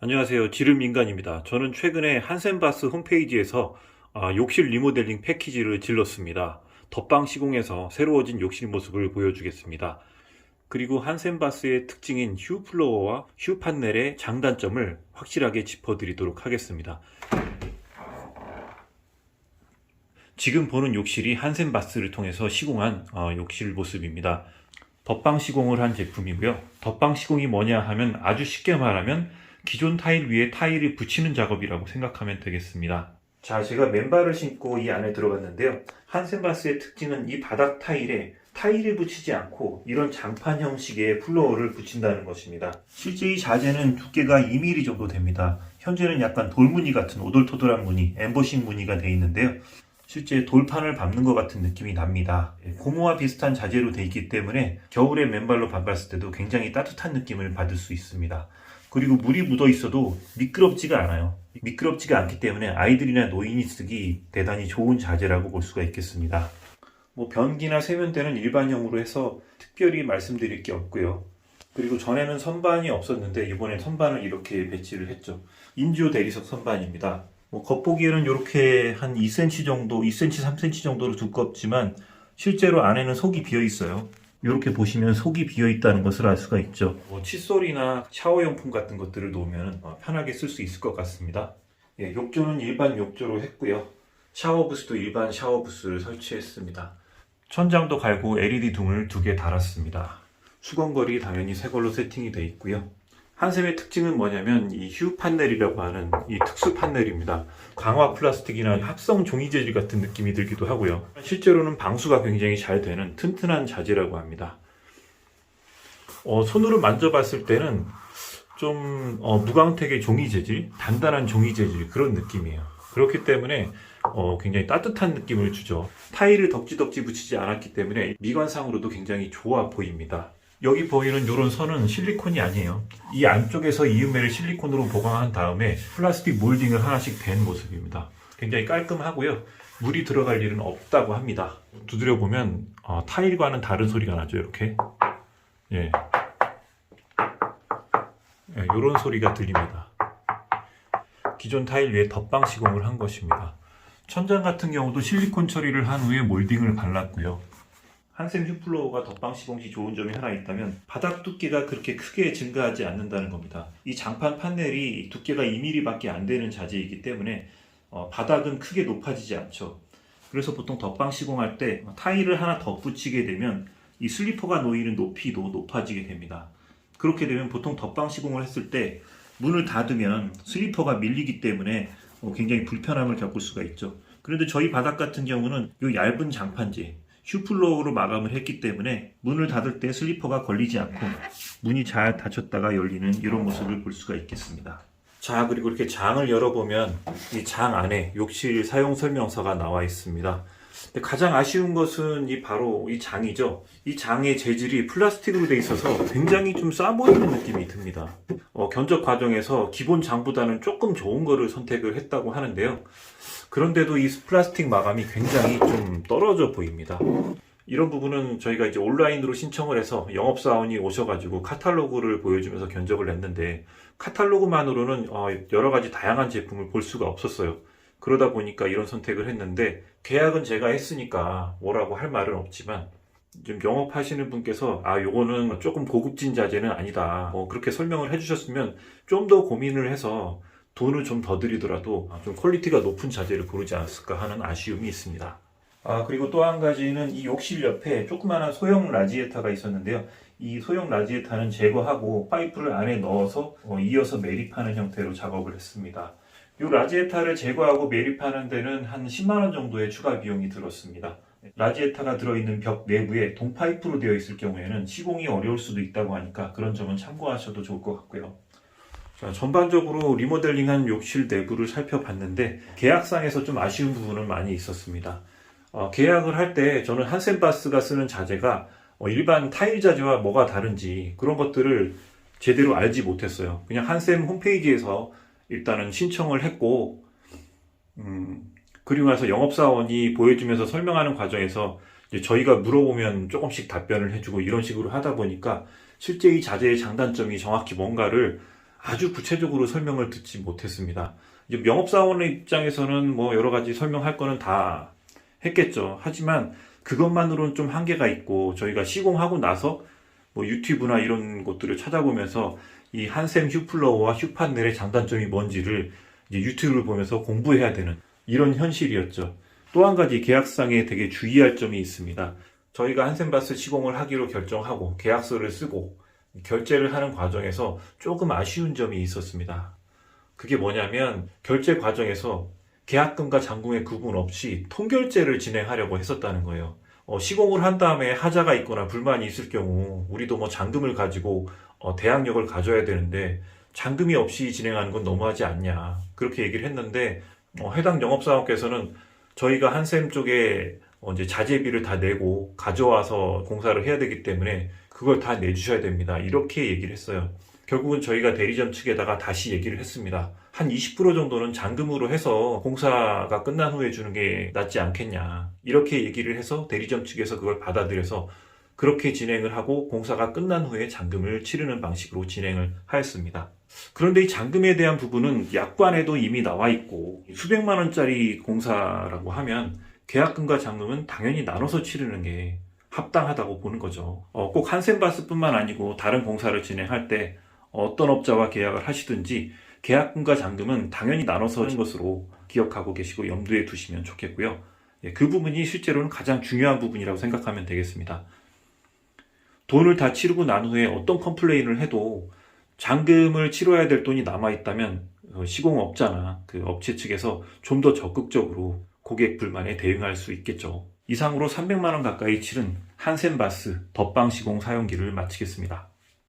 안녕하세요. 지름인간입니다. 저는 최근에 한센바스 홈페이지에서 아, 욕실 리모델링 패키지를 질렀습니다. 덧방 시공에서 새로워진 욕실 모습을 보여주겠습니다. 그리고 한센바스의 특징인 휴 플로어와 휴 판넬의 장단점을 확실하게 짚어드리도록 하겠습니다. 지금 보는 욕실이 한센바스를 통해서 시공한 어, 욕실 모습입니다. 덧방 시공을 한 제품이고요. 덧방 시공이 뭐냐 하면 아주 쉽게 말하면 기존 타일 위에 타일을 붙이는 작업이라고 생각하면 되겠습니다. 자, 제가 맨발을 신고 이 안에 들어갔는데요. 한센바스의 특징은 이 바닥 타일에 타일을 붙이지 않고 이런 장판 형식의 플로어를 붙인다는 것입니다. 실제 이 자재는 두께가 2mm 정도 됩니다. 현재는 약간 돌무늬 같은 오돌토돌한 무늬, 엠보싱 무늬가 되어 있는데요. 실제 돌판을 밟는 것 같은 느낌이 납니다. 예, 고무와 비슷한 자재로 되어 있기 때문에 겨울에 맨발로 밟았을 때도 굉장히 따뜻한 느낌을 받을 수 있습니다. 그리고 물이 묻어 있어도 미끄럽지가 않아요. 미끄럽지가 않기 때문에 아이들이나 노인이 쓰기 대단히 좋은 자재라고 볼 수가 있겠습니다. 뭐 변기나 세면대는 일반형으로 해서 특별히 말씀드릴 게 없고요. 그리고 전에는 선반이 없었는데 이번에 선반을 이렇게 배치를 했죠. 인조 대리석 선반입니다. 뭐 겉보기에는 이렇게 한 2cm 정도, 2cm, 3cm 정도로 두껍지만 실제로 안에는 속이 비어 있어요. 이렇게 보시면 속이 비어 있다는 것을 알 수가 있죠. 뭐 칫솔이나 샤워용품 같은 것들을 놓으면 어, 편하게 쓸 수 있을 것 같습니다. 예, 욕조는 일반 욕조로 했고요. 샤워 부스도 일반 샤워 부스를 설치했습니다. 천장도 갈고 LED 등을 두 개 달았습니다. 수건걸이 당연히 새 걸로 세팅이 되어 있고요. 한샘의 특징은 뭐냐면 이 휴 판넬이라고 하는 이 특수 판넬입니다. 강화 플라스틱이나 합성 종이 재질 같은 느낌이 들기도 하고요. 실제로는 방수가 굉장히 잘 되는 튼튼한 자재라고 합니다. 어, 손으로 만져봤을 때는 좀 어, 무광택의 종이 재질, 단단한 종이 재질 그런 느낌이에요. 그렇기 때문에 어, 굉장히 따뜻한 느낌을 주죠. 타일을 덕지덕지 붙이지 않았기 때문에 미관상으로도 굉장히 좋아 보입니다. 여기 보이는 이런 선은 실리콘이 아니에요. 이 안쪽에서 이음매를 실리콘으로 보강한 다음에 플라스틱 몰딩을 하나씩 댄 모습입니다. 굉장히 깔끔하고요. 물이 들어갈 일은 없다고 합니다. 두드려 보면 어, 타일과는 다른 소리가 나죠. 이렇게 예, 이런 소리가 들립니다. 기존 타일 위에 덧방 시공을 한 것입니다. 천장 같은 경우도 실리콘 처리를 한 후에 몰딩을 발랐고요. 한샘 휴플로어가 덧방 시공 시 좋은 점이 하나 있다면 바닥 두께가 그렇게 크게 증가하지 않는다는 겁니다. 이 장판 판넬이 두께가 2mm밖에 안 되는 자재이기 때문에 어, 바닥은 크게 높아지지 않죠. 그래서 보통 덧방 시공할 때 타일을 하나 더 붙이게 되면 이 슬리퍼가 놓이는 높이도 높아지게 됩니다. 그렇게 되면 보통 덧방 시공을 했을 때 문을 닫으면 슬리퍼가 밀리기 때문에 어, 굉장히 불편함을 겪을 수가 있죠. 그런데 저희 바닥 같은 경우는 이 얇은 장판재 슈플로우로 마감을 했기 때문에 문을 닫을 때 슬리퍼가 걸리지 않고 문이 잘 닫혔다가 열리는 이런 모습을 볼 수가 있겠습니다. 자 그리고 이렇게 장을 열어보면 이 장 안에 욕실 사용 설명서가 나와 있습니다. 근데 가장 아쉬운 것은 이 바로 이 장이죠. 이 장의 재질이 플라스틱으로 돼 있어서 굉장히 좀 싸 보이는 느낌이 듭니다. 어, 견적 과정에서 기본 장보다는 조금 좋은 거를 선택을 했다고 하는데요. 그런데도 이 플라스틱 마감이 굉장히 좀 떨어져 보입니다. 이런 부분은 저희가 이제 온라인으로 신청을 해서 영업사원이 오셔가지고 카탈로그를 보여주면서 견적을 냈는데 카탈로그만으로는 어, 여러 가지 다양한 제품을 볼 수가 없었어요. 그러다 보니까 이런 선택을 했는데 계약은 제가 했으니까 뭐라고 할 말은 없지만 좀 영업하시는 분께서 아 요거는 조금 고급진 자재는 아니다 뭐 그렇게 설명을 해주셨으면 좀 더 고민을 해서 돈을 좀 더 드리더라도 좀 퀄리티가 높은 자재를 고르지 않았을까 하는 아쉬움이 있습니다. 아 그리고 또 한 가지는 이 욕실 옆에 조그마한 소형 라지에타가 있었는데요. 이 소형 라지에타는 제거하고 파이프를 안에 넣어서 어, 이어서 매립하는 형태로 작업을 했습니다. 이 라지에타를 제거하고 매립하는 데는 한 10만 원 정도의 추가 비용이 들었습니다. 라지에타가 들어있는 벽 내부에 동파이프로 되어 있을 경우에는 시공이 어려울 수도 있다고 하니까 그런 점은 참고하셔도 좋을 것 같고요. 자, 전반적으로 리모델링한 욕실 내부를 살펴봤는데 계약상에서 좀 아쉬운 부분은 많이 있었습니다. 어, 계약을 할 때 저는 한센바스가 쓰는 자재가 어, 일반 타일 자재와 뭐가 다른지 그런 것들을 제대로 알지 못했어요. 그냥 한샘 홈페이지에서 일단은 신청을 했고 음, 그리고 나서 영업사원이 보여주면서 설명하는 과정에서 저희가 물어보면 조금씩 답변을 해주고 이런 식으로 하다 보니까 실제 이 자재의 장단점이 정확히 뭔가를 아주 구체적으로 설명을 듣지 못했습니다. 영업사원의 입장에서는 뭐 여러 가지 설명할 거는 다 했겠죠. 하지만 그것만으로는 좀 한계가 있고 저희가 시공하고 나서 뭐 유튜브나 이런 곳들을 찾아보면서 이 한샘 휴플러워와 휴판넬의 장단점이 뭔지를 이제 유튜브를 보면서 공부해야 되는 이런 현실이었죠. 또 한 가지 계약상에 되게 주의할 점이 있습니다. 저희가 한샘바스 시공을 하기로 결정하고 계약서를 쓰고 결제를 하는 과정에서 조금 아쉬운 점이 있었습니다. 그게 뭐냐면 결제 과정에서 계약금과 잔금의 구분 없이 통결제를 진행하려고 했었다는 거예요. 어, 시공을 한 다음에 하자가 있거나 불만이 있을 경우 우리도 뭐 잔금을 가지고 어, 대항력을 가져야 되는데 잔금이 없이 진행하는 건 너무하지 않냐 그렇게 얘기를 했는데 어, 해당 영업사원께서는 저희가 한샘 쪽에 어, 이제 자재비를 다 내고 가져와서 공사를 해야 되기 때문에 그걸 다 내주셔야 됩니다. 이렇게 얘기를 했어요. 결국은 저희가 대리점 측에다가 다시 얘기를 했습니다. 한 20% 정도는 잔금으로 해서 공사가 끝난 후에 주는 게 낫지 않겠냐. 이렇게 얘기를 해서 대리점 측에서 그걸 받아들여서 그렇게 진행을 하고 공사가 끝난 후에 잔금을 치르는 방식으로 진행을 하였습니다. 그런데 이 잔금에 대한 부분은 약관에도 이미 나와 있고 수백만 원짜리 공사라고 하면 계약금과 잔금은 당연히 나눠서 치르는 게 합당하다고 보는 거죠. 어, 꼭 한센바스뿐만 아니고 다른 공사를 진행할 때 어떤 업자와 계약을 하시든지 계약금과 잔금은 당연히 나눠서 하는 것으로 기억하고 계시고 염두에 두시면 좋겠고요. 예, 그 부분이 실제로는 가장 중요한 부분이라고 생각하면 되겠습니다. 돈을 다 치르고 난 후에 어떤 컴플레인을 해도 잔금을 치러야 될 돈이 남아 있다면 어, 시공업자나 그 업체 측에서 좀 더 적극적으로 고객 불만에 대응할 수 있겠죠. 이상으로 300만 원 가까이 치른 한센바스 덧방 시공 사용기를 마치겠습니다.